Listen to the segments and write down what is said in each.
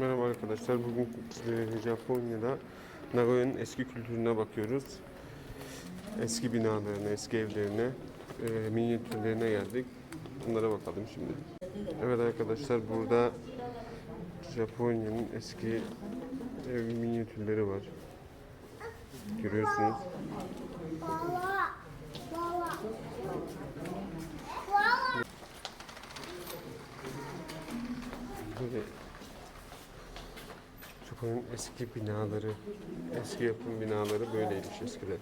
Merhaba arkadaşlar. Bugün e, Japonya'da Nagoya'nın eski kültürüne bakıyoruz. Eski binalarına, eski evlerine, e, minyatürlerine geldik. Bunlara bakalım şimdi. Evet arkadaşlar burada Japonya'nın eski ev minyatürleri var. Görüyorsunuz. Böyle Japonya'nın eski binaları, eski yapım binaları böyleymiş eskiden.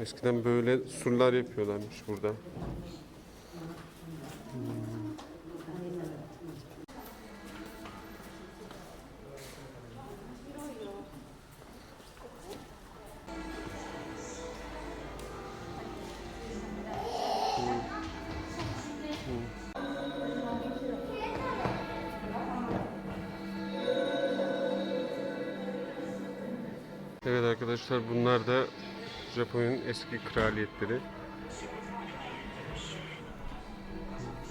Eskiden böyle surlar yapıyorlarmış burada. Arkadaşlar bunlar da Japonya'nın eski kraliyetleri.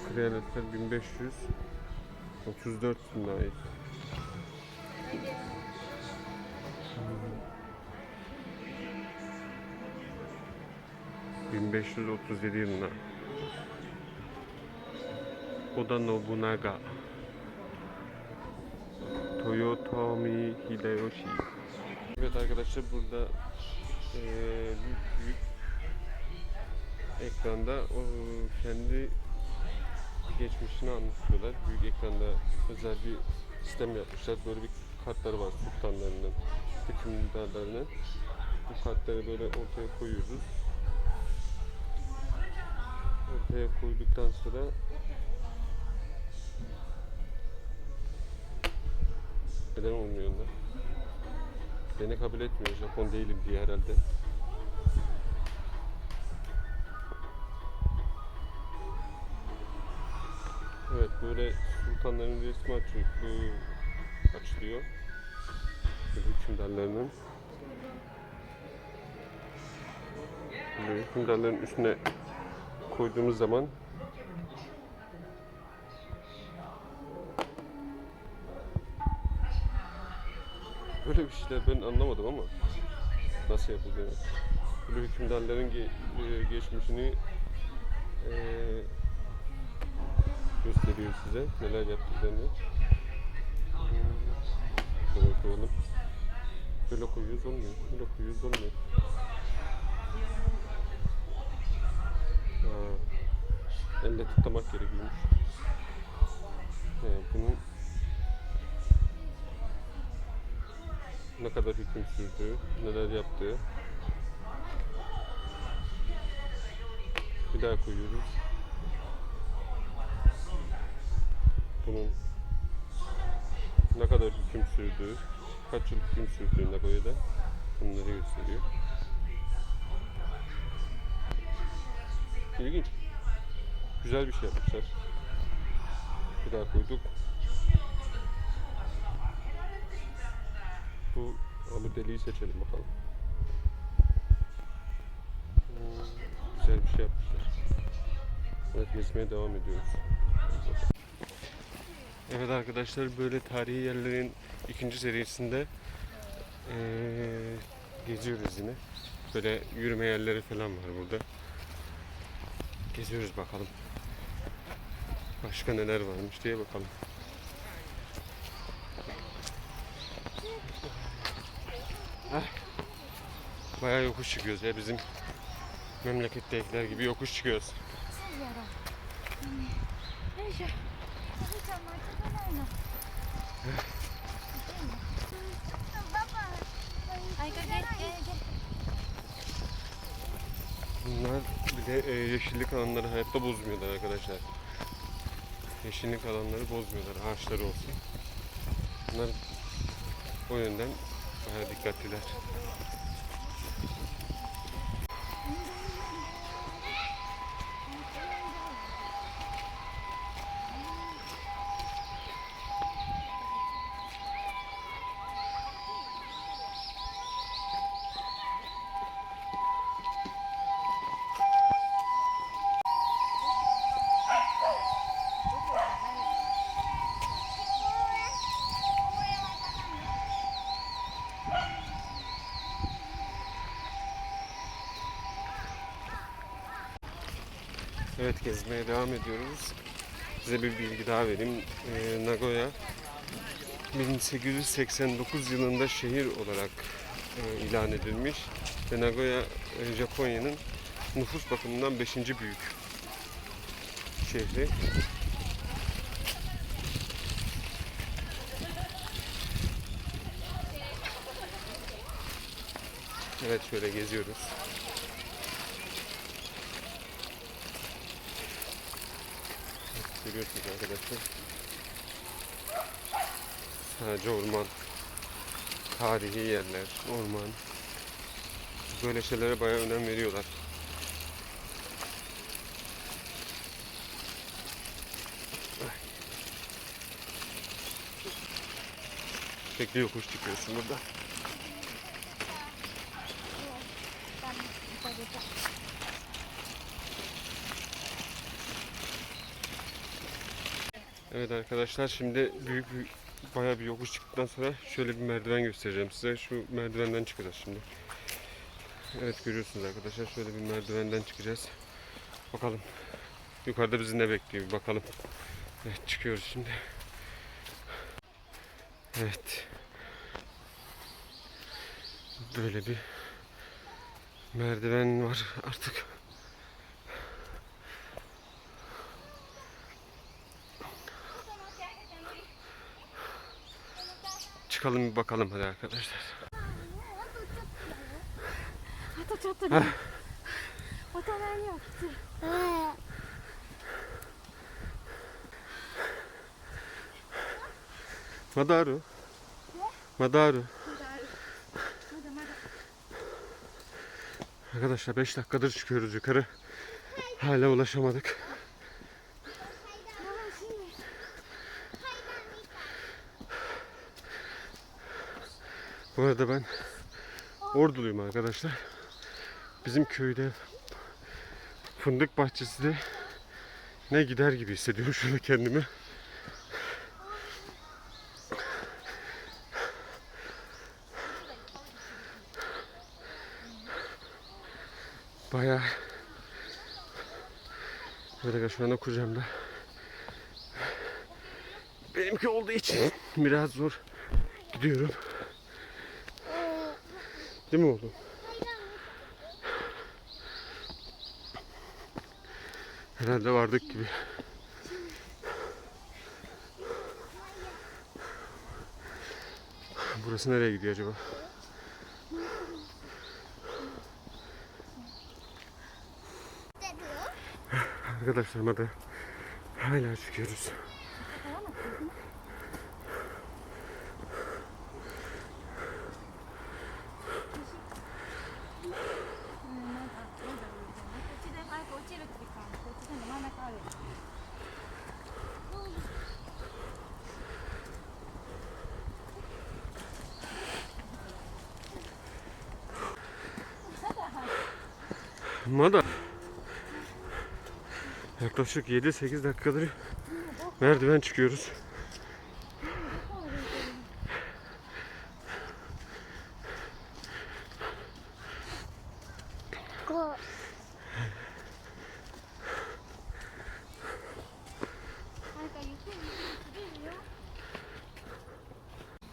Kraliyetler 1534 yılına ait. Hmm. 1537 yılına. Oda Nobunaga. Toyotomi Hideyoshi. Evet arkadaşlar burada eee, büyük büyük ekranda o kendi geçmişini anlatıyorlar. Büyük ekranda özel bir sistem yapmışlar. Böyle bir kartları var sultanlarının, hükümdarlarının. Bu kartları böyle ortaya koyuyoruz. Ortaya koyduktan sonra neden olmuyor onlar? Beni kabul etmiyor. Japon değilim diye herhalde. Evet böyle sultanların resmi açılıyor. Böyle hükümdarlarının. Hükümdarların üstüne koyduğumuz zaman Böyle bir şeyler ben anlamadım ama nasıl yapıldığını. Böyle hükümdarların ge- e, geçmişini e, gösteriyor size neler yaptıklarını. Hmm, Böyle koyalım. Böyle koyuyoruz olmuyor. Böyle koyuyoruz olmuyor. Elle tutmak gerekiyormuş. He, bunun ne kadar hüküm neler yaptığı. Bir daha koyuyoruz. Bunun ne kadar hüküm sürdüğü, kaç yıl hüküm sürdüğü Nagoya'da bunları gösteriyor. İlginç. Güzel bir şey yapmışlar. Bir daha koyduk. Bu alı deliği seçelim bakalım. Hmm, güzel bir şey yapmışlar. Evet gezmeye devam ediyoruz. Evet arkadaşlar böyle tarihi yerlerin ikinci serisinde eee, geziyoruz yine. Böyle yürüme yerleri falan var burada. Geziyoruz bakalım. Başka neler varmış diye bakalım. Bayağı yokuş çıkıyoruz ya bizim memlekettekiler gibi yokuş çıkıyoruz. Bunlar bile e, yeşillik alanları hayatta bozmuyorlar arkadaşlar. Yeşillik alanları bozmuyorlar ağaçları olsun. Bunlar o yönden bayağı dikkatliler. Evet gezmeye devam ediyoruz. Size bir bilgi daha vereyim. Ee, Nagoya 1889 yılında şehir olarak e, ilan edilmiş ve Nagoya e, Japonya'nın nüfus bakımından 5. büyük şehri. Evet şöyle geziyoruz. Görüyorsunuz arkadaşlar. Sadece orman. Tarihi yerler, orman. Böyle şeylere bayağı önem veriyorlar. Sürekli yokuş çıkıyorsun burada. Evet arkadaşlar şimdi büyük bir bayağı bir yokuş çıktıktan sonra şöyle bir merdiven göstereceğim size. Şu merdivenden çıkacağız şimdi. Evet görüyorsunuz arkadaşlar şöyle bir merdivenden çıkacağız. Bakalım yukarıda bizi ne bekliyor bir bakalım. Evet çıkıyoruz şimdi. Evet. Böyle bir merdiven var artık. çıkalım bir bakalım hadi arkadaşlar. Heh. Madaru. Madaru. Arkadaşlar 5 dakikadır çıkıyoruz yukarı. Hala ulaşamadık. Bu arada ben Orduluyum arkadaşlar. Bizim köyde fındık bahçesi de ne gider gibi hissediyorum şurada kendimi. Bayağı böyle şu anda kucağımda. Benimki olduğu için biraz zor gidiyorum. Değil mi oğlum? Herhalde vardık gibi. Burası nereye gidiyor acaba? Arkadaşlar hadi hala çıkıyoruz. Mada. Yaklaşık 7-8 dakikadır merdiven çıkıyoruz.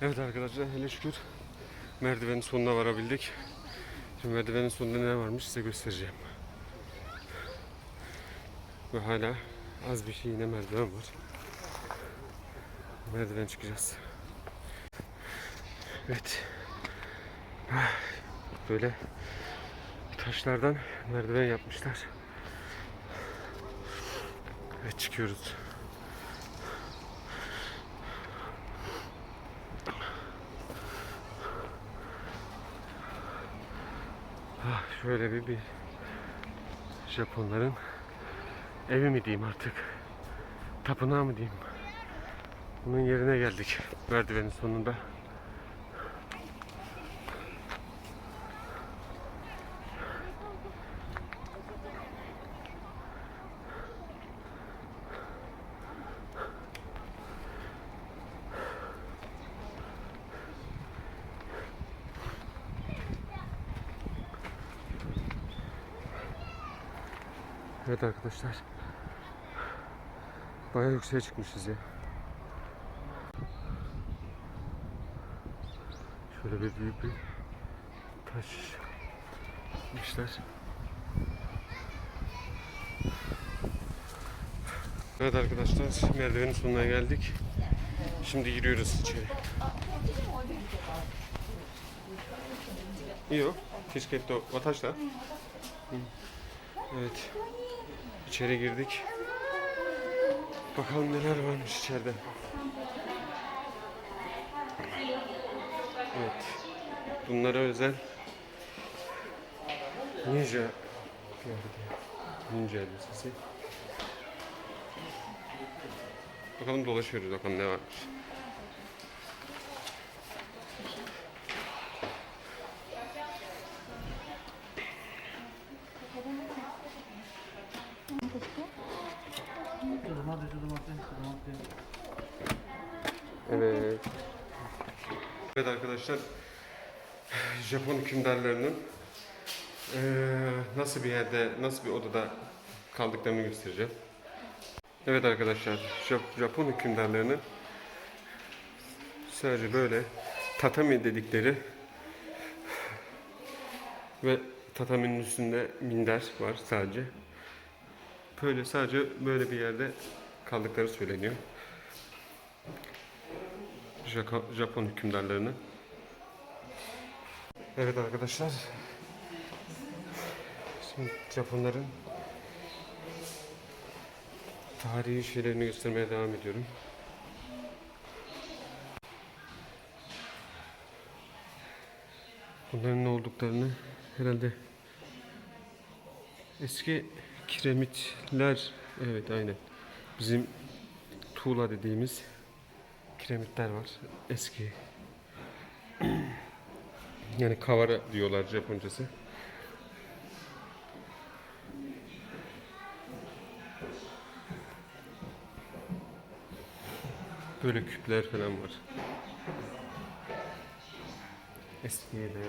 Evet arkadaşlar hele şükür merdivenin sonuna varabildik. Şimdi merdivenin sonunda ne varmış size göstereceğim. Ve hala az bir şey yine merdiven var. Merdiven çıkacağız. Evet. Ah, Böyle taşlardan merdiven yapmışlar. Evet çıkıyoruz. Ah, şöyle bir, bir Japonların evi mi diyeyim artık. Tapınağı mı diyeyim. Bunun yerine geldik. Merdivenin sonunda. Evet arkadaşlar. Bayağı yükseğe çıkmışız ya. Şöyle bir büyük bir taş yapmışlar. Evet arkadaşlar merdivenin sonuna geldik. Şimdi giriyoruz içeri. Yok. Fisketto Vataş'ta. Hı. Evet. İçeri girdik. Bakalım neler varmış içeride. Evet. Bunlara özel Ninja. Ninja elbisesi. Bakalım dolaşıyoruz bakalım ne varmış. Evet. Evet arkadaşlar. Japon hükümdarlarının eee, nasıl bir yerde, nasıl bir odada kaldıklarını göstereceğim. Evet arkadaşlar, Jap- Japon hükümdarlarının sadece böyle tatami dedikleri ve tataminin üstünde minder var sadece. Böyle sadece böyle bir yerde kaldıkları söyleniyor. Japon hükümdarlarının. Evet arkadaşlar. Şimdi Japonların tarihi şeylerini göstermeye devam ediyorum. Bunların ne olduklarını herhalde eski kiremitler evet aynen bizim tuğla dediğimiz kiremitler var eski yani kavara diyorlar Japoncası. Böyle küpler falan var. Eski yerlerde.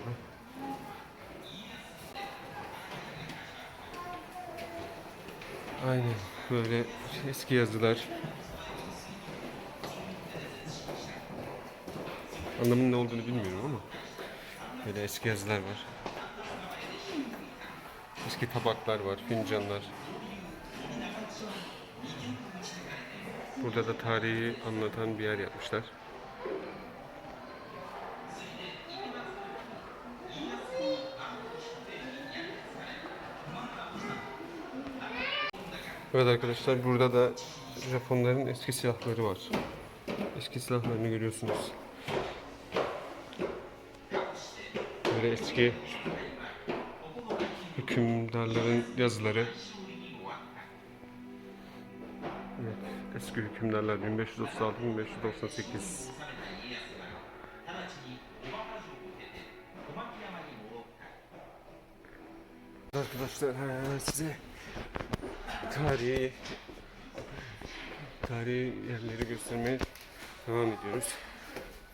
Aynen böyle eski yazılar. Anlamının ne olduğunu bilmiyorum ama böyle eski yazılar var. Eski tabaklar var, fincanlar. Burada da tarihi anlatan bir yer yapmışlar. Evet arkadaşlar burada da Japonların eski silahları var. Eski silahlarını görüyorsunuz. Böyle eski hükümdarların yazıları. Evet, eski hükümdarlar 1536-1598. Arkadaşlar size tarihi tarihi yerleri göstermeye devam ediyoruz.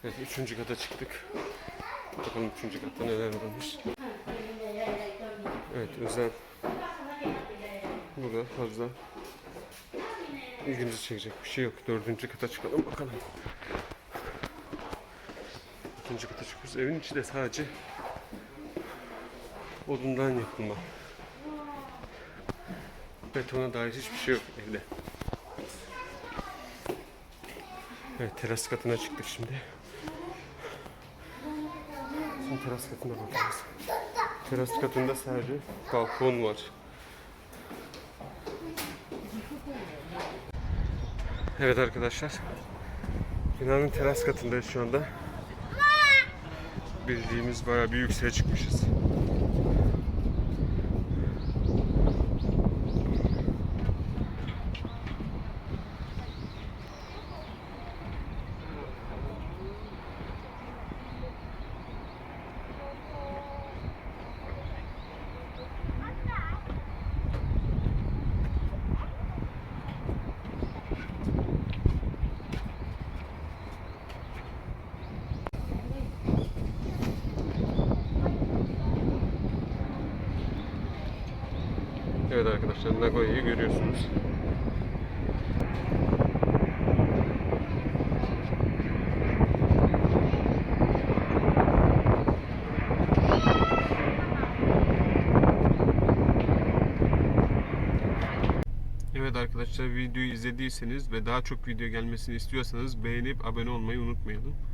Evet, üçüncü kata çıktık. Bakalım üçüncü katta neler varmış. Evet, özel. Burada fazla ilgimizi çekecek bir şey yok. Dördüncü kata çıkalım bakalım. İkinci kata çıkıyoruz. Evin içi de sadece odundan yapılma. Betona dair hiçbir şey yok evde. Evet teras katına çıktık şimdi. Şimdi teras katına bakacağız. Teras katında sadece balkon var. Evet arkadaşlar. Binanın teras katındayız şu anda. Bildiğimiz bayağı bir yükseğe çıkmışız. Evet arkadaşlar Nagoya'yı görüyorsunuz. Evet arkadaşlar videoyu izlediyseniz ve daha çok video gelmesini istiyorsanız beğenip abone olmayı unutmayalım.